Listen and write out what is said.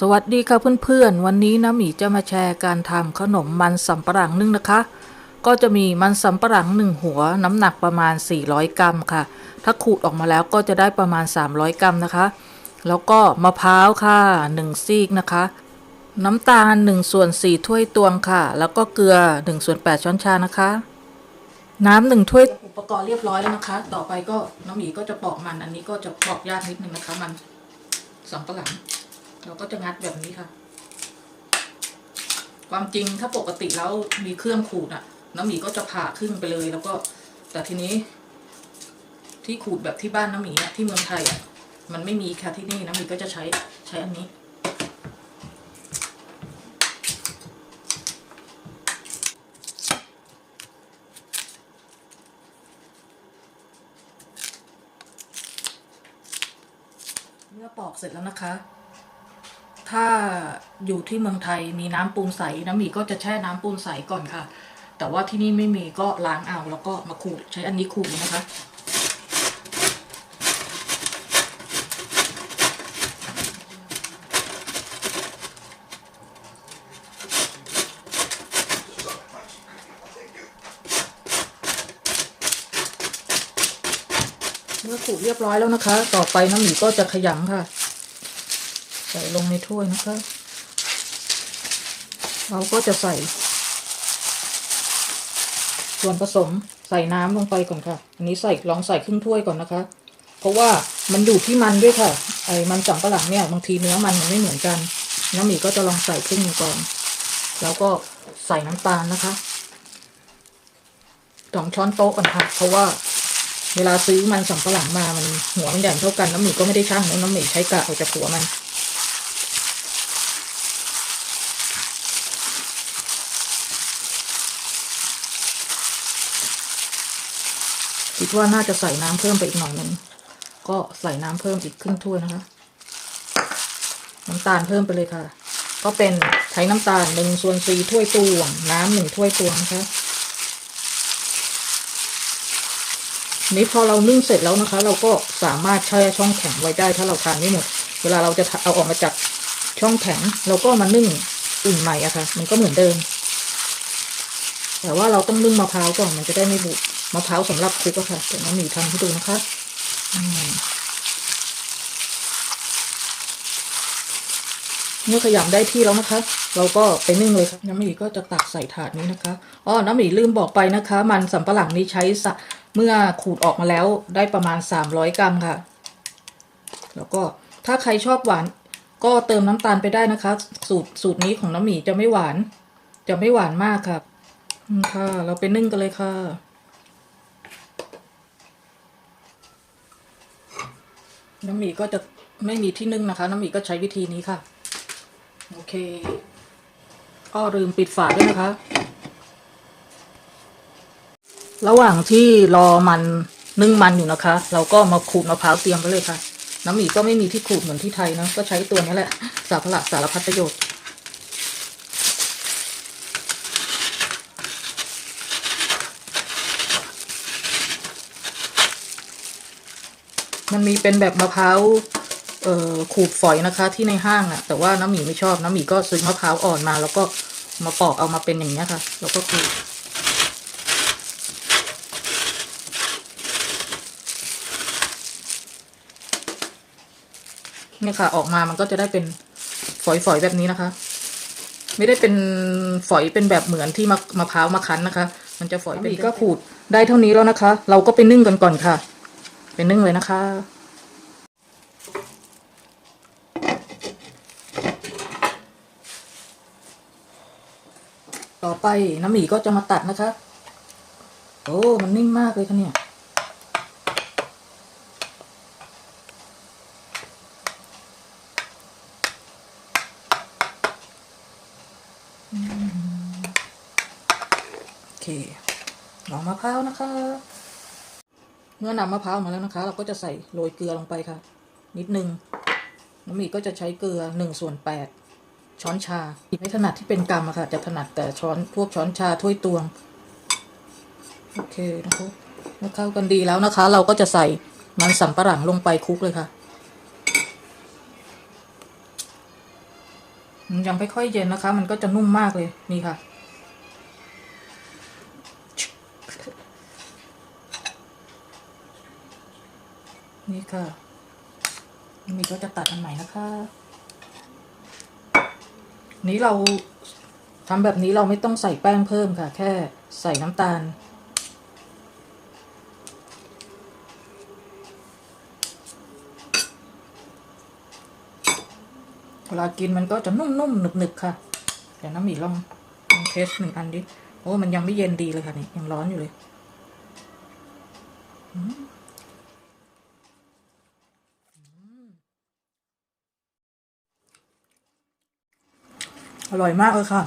สวัสดีค่ะเพื่อนๆ วันนี้นะหมีจะมาแชร์การทำขนมมันสำปะหลังนึ่งนะคะ ก็จะมีมันสำปะหลังหนึ่งหัวน้ำหนักประมาณ 400 กรัมค่ะ ถ้าขูดออกมาแล้วก็จะได้ประมาณ 300 กรัมนะคะ แล้วก็มะพร้าวค่ะ1ซีกนะคะ น้ำตาล1ส่วน4ถ้วยตวงค่ะ แล้วก็เกลือ1ส่วน8ช้อนชานะคะ น้ำหนึ่งถ้วยอุปกรณ์เรียบร้อยแล้วนะคะ ต่อไปก็น้ำหมีก็จะปอกมันอันนี้ก็จะปอกยากนิดนึงนะคะ มันสำปะหลัง เราก็จะงัดแบบนี้ค่ะ ความจริงถ้าปกติแล้วมีเครื่องขูดอะน้ำหมีก็จะผ่าครึ่งไปเลย แล้วก็แต่ทีนี้ ที่ขูดแบบที่บ้านน้ำหมีอะที่เมืองไทยอะมันไม่มีค่ะที่นี่น้ำหมีก็จะใช้ใช้อันนี้เมื่อปอกเสร็จแล้วนะคะ ถ้าอยู่ที่เมืองไทยมีน้ำปูนใสน้ำหมี่ก็จะแช่น้ำปูนใสก่อนค่ะ แต่ว่าที่นี่ไม่มีก็ล้างเอาแล้วก็มาขูดใช้อันนี้ขูดนะคะเมื่อขูดเรียบร้อยแล้วนะคะ ต่อไปน้ำหมี่ก็จะขยำค่ะ ส่ลงในถ้วยนะคะ เราก็จะใส่ ส่วนผสมใส่น้ำลงไปก่อนค่ะอันนี้ใส่ลองใส่ครึ่งถ้วยก่อนนะคะ เพราะว่ามันอยู่ที่มันด้วยค่ะ ไอ้มันสำปะหลังเนี่ยบางทีเนื้อมันมันไม่เหมือนกันน้ำหมี่ก็จะลองใส่ครึ่งก่อน แล้วก็ใส่น้ำตาลนะคะสองช้อนโต๊ะก่อนค่ะ เพราะว่าเวลาซื้อมันสำปะหลังมา มันหัวมันใหญ่เท่ากัน น้ำหมี่ก็ไม่ได้ช่างนะน้ำหมี่ใช้กะออกจากหัวมัน คิดว่าน่าจะใส่น้ำเพิ่มไปอีกหน่อยหนึงก็ใส่น้ำเพิ่มอีกครึ่งถ้วยนะคะ น้ำตาลเพิ่มไปเลยค่ะ ก็เป็นใช้น้ำตาลหนึ่งส่วนสี่ถ้วยตวง น้ำหนึ่งถ้วยตวงนะคะนี้พอเรานึ่งเสร็จแล้วนะคะ เราก็สามารถแช่ช่องแข็งไว้ได้ถ้าเราทานไม่หมด เวลาเราจะเอาออกมาจากช่องแข็ง เราก็มานึ่งอุ่นใหม่อะค่ะ มันก็เหมือนเดิม แต่ว่าเราต้องนึ่งมะพร้าวก่อนมันจะได้ไม่บุมะพร้าวสำหรับคลุกอะค่ะเดี๋ยวน้องหมีทำให้ดูนะคะอืเมื่อขยำได้ที่แล้วนะคะ เราก็ไปนึ่งเลยค่ะน้ำหมี่ก็จะตักใส่ถาดนี้นะคะอ๋อน้ำหมี่ลืมบอกไปนะคะ มันสำปะหลังนี้ใช้สะเมื่อขูดออกมาแล้วได้ประมาณ 300 กรัมค่ะ แล้วก็ถ้าใครชอบหวานก็เติมน้ำตาลไปได้นะคะ สูตรสูตรนี้ของน้ำหมี่จะไม่หวาน จะไม่หวานมากค่ะอืม ค่ะ เราไปนึ่งกันเลยค่ะ น้ำหมี่ก็จะไม่มีที่นึ่งนะคะ น้ำหมี่ก็ใช้วิธีนี้ค่ะ โอเคอ้อลืมปิดฝาด้วยนะคะ ระหว่างที่รอมันนึ่งมันอยู่นะคะ เราก็มาขูดมะพร้าวเตรียมไว้เลยค่ะ น้ำหมี่ก็ไม่มีที่ขูดเหมือนที่ไทยนะ ก็ใช้ตัวนี้แหละ สารพละสารพัดประโยชน์ มันมีเป็นแบบมะพร้าวเอ่อขูดฝอยนะคะ ที่ในห้างอะแต่ว่าน้ำหมีไม่ชอบน้ำหมีก็ซื้อมะพร้าวอ่อนมา แล้วก็มาปอกเอามาเป็นอย่างนี้ยค่ะ แล้วก็ขูดเนี่ยค่ะ ออกมามันก็จะได้เป็นฝอยๆแบบนี้นะคะ ไม่ได้เป็นฝอยเป็นแบบเหมือนที่มะมะพร้าวมาคั้นนะคะ มันจะฝอยเป็นก็ขูดได้เท่านี้แล้วนะคะ เราก็ไปนึ่งกันก่อนค่ะ ไปนึ่งเลยนะคะ ต่อไปน้ำหมี่ก็จะมาตัดนะคะ โอ้ มันนิ่งมากเลยค่ะเนี่ยโอเคหองมะพร้าวนะคะ เมื่อนำมะพร้าวมาแล้วนะคะ เราก็จะใส่โรยเกลือลงไปค่ะ นิดนึงน้ำหมีก็จะใช้เกลือหนึ่งส่วนแปดช้อนชาไม่ถนัดที่เป็นกรรมอะค่ะ จะถนัดแต่ช้อนพวกช้อนชาถ้วยตวง โอเคนะคะเมื่อเข้ากันดีแล้วนะคะ เราก็จะใส่มันสำปะหลังลงไปคลุกเลยค่ะยังไม่ค่อยเย็นนะคะ มันก็จะนุ่มมากเลยนี่ค่ะ นี่ค่ะมีก็จะตัดอันใหม่นะคะ นี้เราทำแบบนี้เราไม่ต้องใส่แป้งเพิ่มค่ะ แค่ใส่น้ำตาล เวลากินมันก็จะนุ่มๆหนึบๆค่ะเดี๋ยวน้ำหมี่ลองลองเทสหนึ่งอันดิ โอ้ มันยังไม่เย็นดีเลยค่ะนี่ยังร้อนอยู่เลย อืม อร่อยมากเลยค่ะ